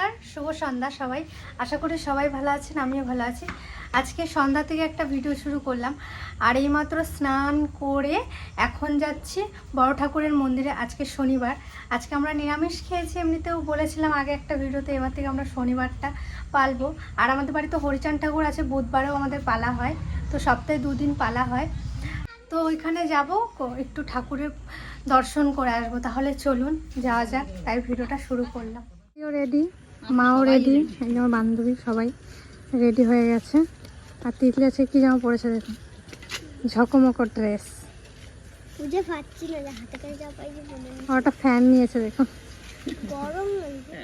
নমস্কার, শুভ সন্ধ্যা সবাই। আশা করি সবাই ভালো আছেন, আমিও ভালো আছি। আজকে সন্ধ্যা থেকে একটা ভিডিও শুরু করলাম। আর এইমাত্র স্নান করে এখন যাচ্ছি বড় ঠাকুরের মন্দিরে আজকে শনিবার। আজকে আমরা নিরামিষ খেয়েছি, এমনিতেও বলেছিলাম আগে একটা ভিডিওতে এবার থেকে আমরা শনিবারটা পালবো। আর আমাদের বাড়িতে হরিচান ঠাকুর আছে, বুধবারেও আমাদের পালা হয়। তো সপ্তাহে দুদিন পালা হয়। তো ওইখানে যাব একটু ঠাকুরের দর্শন করে আসব। তাহলে চলুন, যাওয়া যাক। তাই ভিডিওটা শুরু করলাম। রেডি মাও রেডি একদম আমার বান্ধবী সবাই রেডি হয়ে গেছে। আর তিতলি আছে কি জামা পড়েছে দেখুন। ঝকমকর ড্রেস ওটা পাচ্ছি না যে হাতে করে যা পাইছি বলে নি। আর একটা ফ্যান নিয়েছে দেখুন। গরম লাগছে।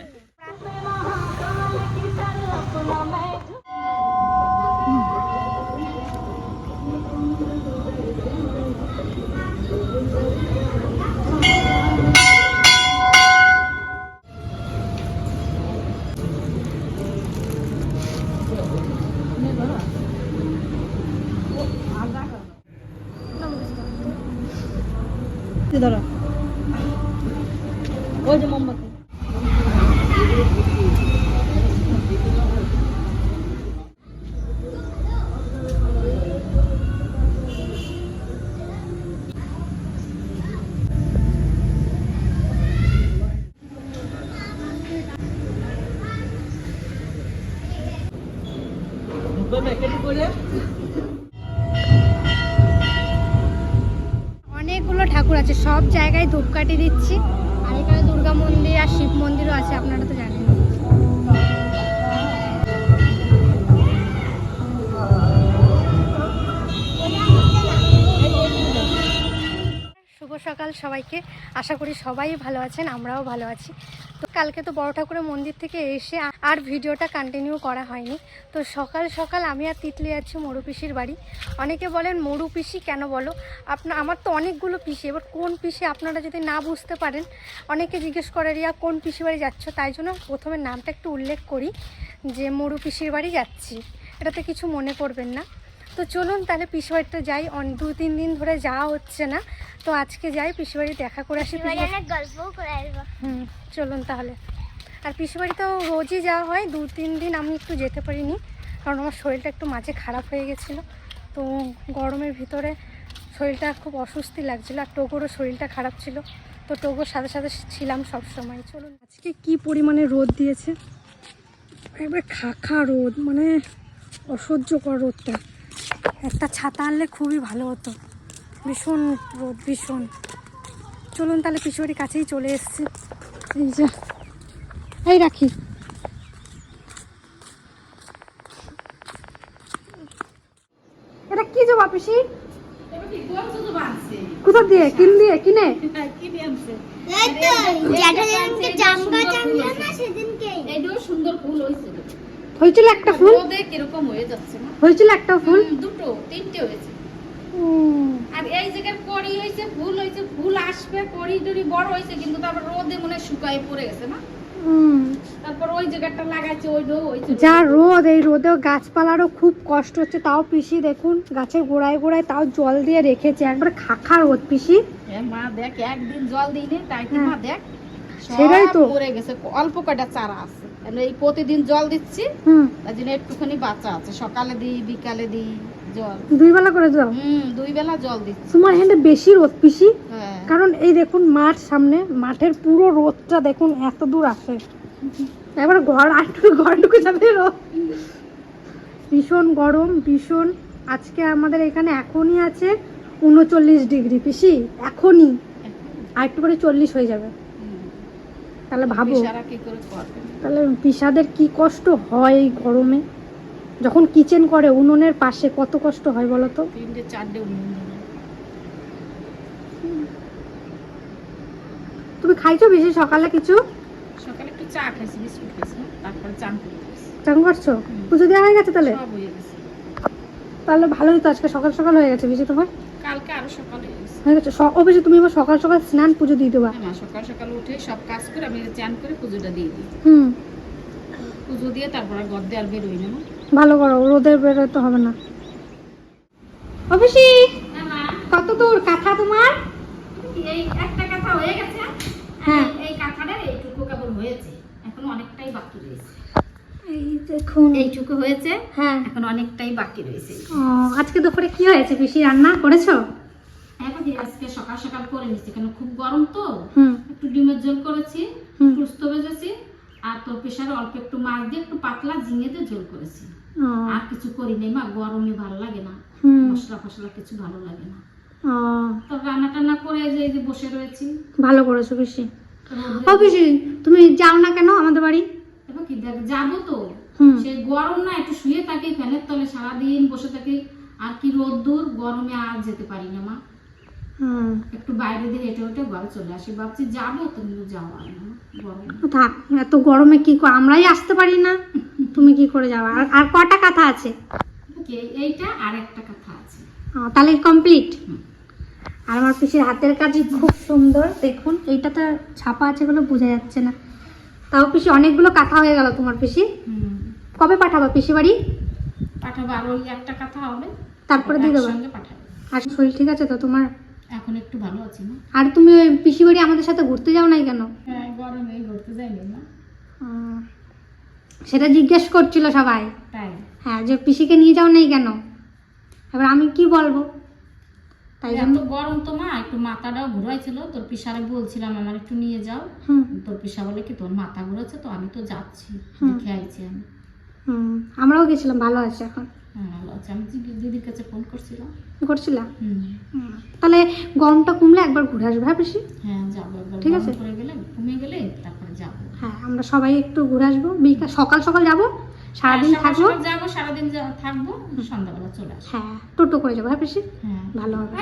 ধরো ওই সব জায়গায় ধূপকাঠি দিচ্ছি। আর এখানে দুর্গা মন্দির আর শিব মন্দিরও আছে, আপনারা তো জানেন। শুভ সকাল সবাইকে। আশা করি সবাই ভালো আছেন, আমরাও ভালো আছি। তো কালকে তো বড় ঠাকুরের মন্দির থেকে এসে আর ভিডিওটা কন্টিনিউ করা হয়নি। তো সকাল সকাল আমি আর তিতলি যাচ্ছি মরু পিসির বাড়ি। অনেকে বলেন, মরু পিসি কেন বলো? আপনার আমার তো অনেকগুলো পিসি, এবার কোন পিসি আপনারা যদি না বুঝতে পারেন, অনেকে জিজ্ঞেস করে, রিয়া, কোন পিসি বাড়ি যাচ্ছ? তাই জন্য প্রথমে নামটা একটু উল্লেখ করি, যে মরু পিসির বাড়ি যাচ্ছি। এটাতে কিছু মনে করবেন না। তো চলুন তাহলে পিসি বাড়িতে যাই। অন দু তিন দিন ধরে যাওয়া হচ্ছে না। তো আজকে যাই পিসি বাড়ি দেখা করে আসি। হুম চলুন তাহলে। আর পিসি তো রোজই যাওয়া হয়। দু তিন দিন আমি একটু যেতে পারিনি কারণ আমার শরীরটা একটু মাঝে খারাপ হয়ে গেছিল। তো গরমের ভিতরে শরীরটা খুব অস্বস্তি লাগছিল আর টোগোরও শরীরটা খারাপ ছিল। তো টোগোর সাথে সাথে ছিলাম সব সময়। চলুন আজকে কি পরিমাণে রোদ দিয়েছে? একবার খাখা রোদ মানে অসহ্যকর রোদটা। একটা ছাতা আনলে খুবই ভালো হতো। ভীষণ রোদ ভীষণ। চলুন তাহলে পিসুবাড়ির কাছেই চলে এসেছি। এই যে এই রাখি। এটা কি জবা পিসি? কোথা দিয়ে? কিন দিয়ে? কিনে? সুন্দর ফুল হয়েছে। হয়েছিল একটা ফুল? রোদে কীরকম হয়ে যাচ্ছে না? হয়েছিল একটা ফুল? দুটো তিনটে হয়েছে। আর এই জায়গার কড়ি হয়েছে ফুল হয়েছে ফুল আসবে কড়ি টড়ি বড় হয়েছে কিন্তু তারপর রোদে মনে শুকায় পড়ে গেছে না? তারপর ওই জায়গাটা লাগাইছে ওইটাও হয়েছে যা রোদ। এই রোদেও গাছপালারও খুব কষ্ট হচ্ছে তাও পিসি দেখুন গাছের গোড়ায় গোড়ায় তাও জল দিয়ে রেখেছে একবার খাখা রোদ পিসি। মা দেখ একদিন জল দিইনি তাই কি হ্যাঁ। মা দেখ? সেটাই তো। পড়ে গেছে অল্প কয়টা চারা আছে। এই প্রতিদিন জল দিচ্ছি তার জন্য একটুখানি বাচ্চা আছে। সকালে দিই বিকালে দিই জল। দুই বেলা করে হুম দুই বেলা জল দিচ্ছি। তোমার হ্যান্ডে বেশি রোদ পিসি? হ্যাঁ। কারণ এই দেখুন মাঠ সামনে মাঠের পুরো রোদটা দেখুন এত দূর আসে এবার ঘর আটটু ঘর ঢুকে যাবে রোদ। ভীষণ গরম ভীষণ। আজকে আমাদের এখানে এখনই আছে উনচল্লিশ ডিগ্রি পিসি। এখনই। আর একটু করে চল্লিশ হয়ে যাবে। তাহলে ভাবো। তাহলে পিসাদের কি কষ্ট হয় এই গরমে? যখন কিচেন করে উনুনের পাশে কত কষ্ট হয় বলো তো। তুমি খাইছো বেশি সকালে কিছু? সকালে একটু চা খাইছি বিস্কুট খাইছি তারপরে চান চান করছ? পুজো দেওয়া হয়ে গেছে তাহলে? তাহলে ভালোই তো আজকে সকাল সকাল হয়ে গেছে বেশি তোমার? কালকে আরও সকালে। অবশ্যই তুমি এবার সকাল সকাল স্নান পুজো দিয়ে দেবা। সকাল সকাল উঠে সব কাজ করে আমি চান করে পুজোটা দিয়ে দিই। হুম। পুজো দিয়ে তারপর আর গদ্দে আর বেরোই না ভালো করো রোদের বেরোতে হবে না। অবশ্যই। কত দূর কাঁথা তোমার? এই একটা কথা হয়ে গেছে। হ্যাঁ। এই কাঁথাটা এইটুকু কেবল হয়েছে। এখন অনেকটাই বাকি রয়েছে। এই দেখুন। এইটুকু হয়েছে। হ্যাঁ। এখন অনেকটাই বাকি রয়েছে। ও আজকে দুপুরে কি হয়েছে? বেশি রান্না করেছ? এখন এই আজকে সকাল সকাল করে কেন খুব গরম তো। একটু ডিমের করেছি। টুস্ত আর তোর প্রেশারে অল্প একটু মাছ দিয়ে একটু পাতলা ঝিঙে দিয়ে করেছি। আর কিছু করি নাই মা গরমে ভালো লাগে না। মশলা ফসলা কিছু ভালো লাগে না। তো রান্না টান্না করে যে এই যে বসে রয়েছি। ভালো করেছ বেশি বেশি তুমি যাও না কেন আমাদের বাড়ি? এবার কি দেখ যাব তো। সেই গরম না একটু শুয়ে থাকি ফ্যানের তলে সারাদিন বসে থাকি। আর কি রোদ্দুর গরমে আর যেতে পারি না মা। একটু বাইরে দিয়ে হেঁটে হেঁটে ঘরে চলে আসি। ভাবছি যাব তো কিন্তু যাওয়া না। থাক এত গরমে কি আমরাই আসতে পারি না? তুমি কি করে যাও আর আর কটা কথা আছে? এইটা আর একটা কথা আছে। তাহলে কমপ্লিট আর আমার পিসির হাতের কাজই খুব সুন্দর দেখুন এইটা তো ছাপা আছে বলে বোঝা যাচ্ছে না। তাও পিসি অনেকগুলো কাঁথা হয়ে গেল তোমার পিসি? কবে পাঠাবো পিসি বাড়ি? পাঠাবো আর ওই একটা কথা হবে। তারপরে দিয়ে দেবো। আর শরীর ঠিক আছে তো তোমার? এখন একটু ভালো আছি না? আর তুমি ওই পিসি বাড়ি আমাদের সাথে ঘুরতে যাও নাই কেন? হ্যাঁ গরমে ঘুরতে যাইনি না। সেটা জিজ্ঞেস করছিল সবাই। তাই? হ্যাঁ যে পিসিকে নিয়ে যাও নাই কেন? এবার আমি কি বলব? তাই এত গরম তো মা একটু মাথাটাও ঘুরাইছিল। তোর পিসারে বলছিলাম আমার একটু নিয়ে যাও। হুম। তোর পিসা বলে কি তোর মাথা ঘুরেছে তো আমি তো যাচ্ছি। দেখে আইছি আমি। আমরাও গেছিলাম ভালো আছে এখন। হ্যাঁ ভালো আছে। আমি দিদির কাছে ফোন করছিলাম। করছিলাম? হুম। হুম। তাহলে গরমটা কমলে একবার ঘুরে আসবে হ্যাঁ হ্যাঁ যাব ঠিক আছে। করে গেলে কমে গেলে তারপরে যাব। হ্যাঁ আমরা সবাই একটু ঘুরে আসব। বিকাল সকাল সকাল যাব সারাদিন হ্যাঁ, থাকব। যাব সারাদিন থাকব সন্ধ্যাবেলা চলে আসব। হ্যাঁ টোটো করে যাব হ্যাঁ পিসি? হ্যাঁ। ভালো হবে।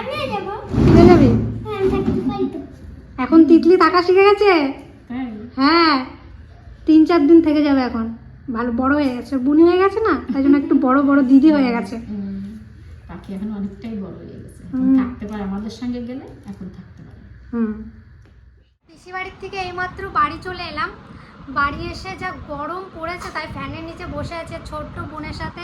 চলে যাবি। হ্যাঁ এখন তিতলি থাকা শিখে গেছে? হ্যাঁ তিন চার দিন থেকে যাবে এখন। ভালো বড় হয়ে গেছে বুনি হয়ে গেছে না? তাই জন্য একটু বড় বড় দিদি হয়ে গেছে। পাখি এখন অনেকটাই বড় হয়ে গেছে। হুম। থাকতে পারে আমাদের সঙ্গে গেলে এখন থাকতে পারে। হুম। পিসি বাড়ির থেকে এইমাত্র বাড়ি চলে এলাম। বাড়ি এসে যা গরম পড়েছে তাই ফ্যানের নিচে বসে আছে ছোট্ট বোনের সাথে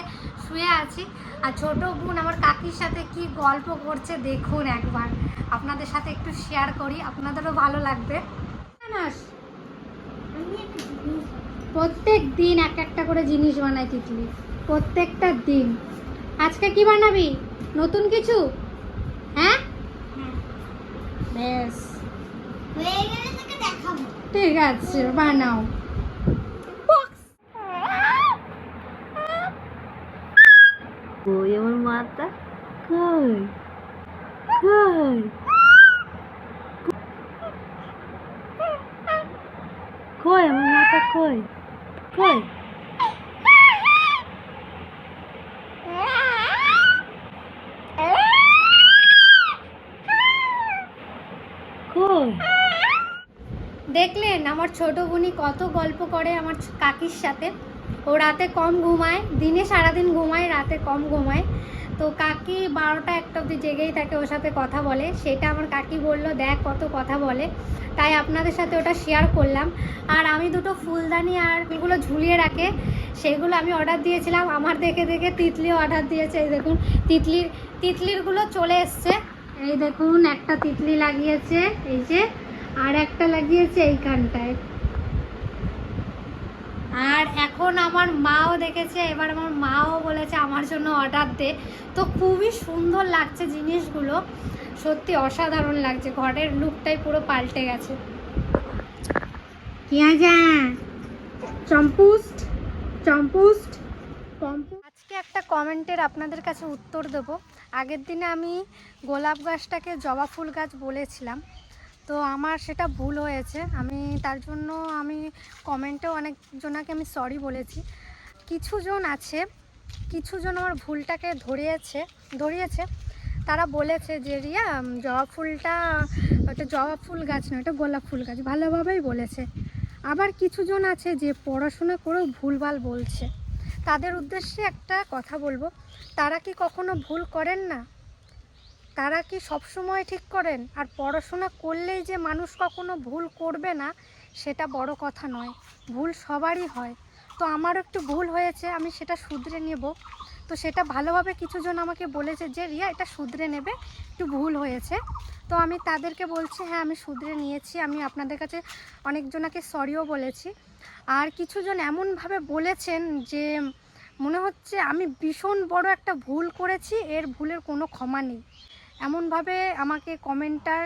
শুয়ে আছি। আর ছোট বোন আমার কাকির সাথে কি গল্প করছে দেখুন একবার। আপনাদের সাথে একটু শেয়ার করি আপনাদেরও ভালো লাগবে। জানাস আমি একটা জিনিস প্রত্যেক দিন এক একটা করে জিনিস বানাই তিতলি। প্রত্যেকটা দিন। আজকে কি বানাবি? নতুন কিছু? হ্যাঁ? হ্যাঁ। বেশ। ঠিক আছে বানাও। কই আমার মাথা? কই? কই? কই আমার মাথা কই? দেখলেন আমার ছোট বোনি কত গল্প করে আমার কাকির সাথে। ও রাতে কম ঘুমায়, দিনে সারাদিন ঘুমায়, রাতে কম ঘুমায়। তো কাকি বারোটা একটা অবধি জেগেই থাকে, ওর সাথে কথা বলে। সেটা আমার কাকি বলল, দেখ কত কথা বলে। তাই আপনাদের সাথে ওটা শেয়ার করলাম। আর আমি দুটো ফুলদানি আর এগুলো ঝুলিয়ে রাখে, সেগুলো আমি অর্ডার দিয়েছিলাম। আমার দেখে দেখে তিতলিও অর্ডার দিয়েছে, এই দেখুন। তিতলির, তিতলিরগুলো চলে এসছে। এই দেখুন, একটা তিতলি লাগিয়েছে, এই যে, আর একটা লাগিয়েছে এইখানটায়। আর এখন আমার মাও দেখেছে এবার আমার মাও বলেছে আমার জন্য অর্ডার দে। তো খুবই সুন্দর লাগছে জিনিসগুলো। সত্যি অসাধারণ লাগছে ঘরের লুকটাই পুরো পাল্টে গেছে। পেঁয়াজা চম্পুস্ট চম্পুস্ট আজকে একটা কমেন্টের আপনাদের কাছে উত্তর দেব। আগের দিনে আমি গোলাপ গাছটাকে জবা ফুল গাছ বলেছিলাম। তো আমার সেটা ভুল হয়েছে। আমি তার জন্য আমি কমেন্টেও অনেকজনাকে আমি সরি বলেছি। কিছুজন আছে কিছুজন আমার ভুলটাকে ধরিয়েছে ধরিয়েছে। তারা বলেছে যে, রিয়া জবা ফুলটা, ওটা জবা ফুল গাছ না ওটা গোলাপ ফুল গাছ। ভালোভাবেই বলেছে। আবার কিছুজন আছে যে পড়াশোনা করেও ভুলভাল বলছে। তাদের উদ্দেশ্যে একটা কথা বলব, তারা কি কখনো ভুল করেন না? তারা কি সবসময় ঠিক করেন? আর পড়াশোনা করলেই যে মানুষ কখনো ভুল করবে না, সেটা বড় কথা নয়। ভুল সবারই হয়। তো আমারও একটু ভুল হয়েছে, আমি সেটা শুধরে নেব। তো সেটা ভালোভাবে কিছুজন আমাকে বলেছে যে, রিয়া, এটা শুধরে নেবে। একটু ভুল হয়েছে। তো আমি তাদেরকে বলছি হ্যাঁ আমি শুধরে নিয়েছি। আমি আপনাদের কাছে অনেকজনাকে সরিও বলেছি। আর কিছুজন এমনভাবে বলেছেন যে, মনে হচ্ছে আমি ভীষণ বড় একটা ভুল করেছি, এর ভুলের কোনো ক্ষমা নেই। এমনভাবে আমাকে কমেন্টার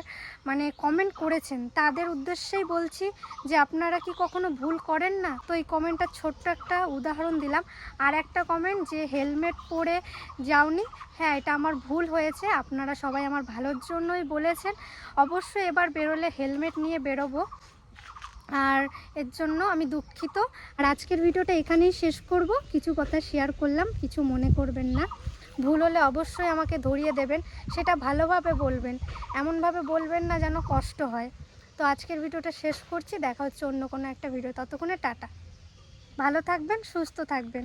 মানে কমেন্ট করেছেন। তাদের উদ্দেশ্যেই বলছি যে আপনারা কি কখনো ভুল করেন না? তো এই কমেন্টটা ছোট্ট একটা উদাহরণ দিলাম। আর একটা কমেন্ট যে হেলমেট পরে যাওনি। হ্যাঁ এটা আমার ভুল হয়েছে। আপনারা সবাই আমার ভালোর জন্যই বলেছেন। অবশ্যই এবার বেরোলে হেলমেট নিয়ে বেরোবো। আর এর জন্য আমি দুঃখিত। আর আজকের ভিডিওটা এখানেই শেষ করব। কিছু কথা শেয়ার করলাম, কিছু মনে করবেন না। ভুল হলে অবশ্যই আমাকে ধরিয়ে দেবেন, সেটা ভালোভাবে বলবেন। এমনভাবে বলবেন না যেন কষ্ট হয়। তো আজকের ভিডিওটা শেষ করছি, দেখা হচ্ছে অন্য কোনো একটা ভিডিও। ততক্ষণে টাটা। ভালো থাকবেন, সুস্থ থাকবেন।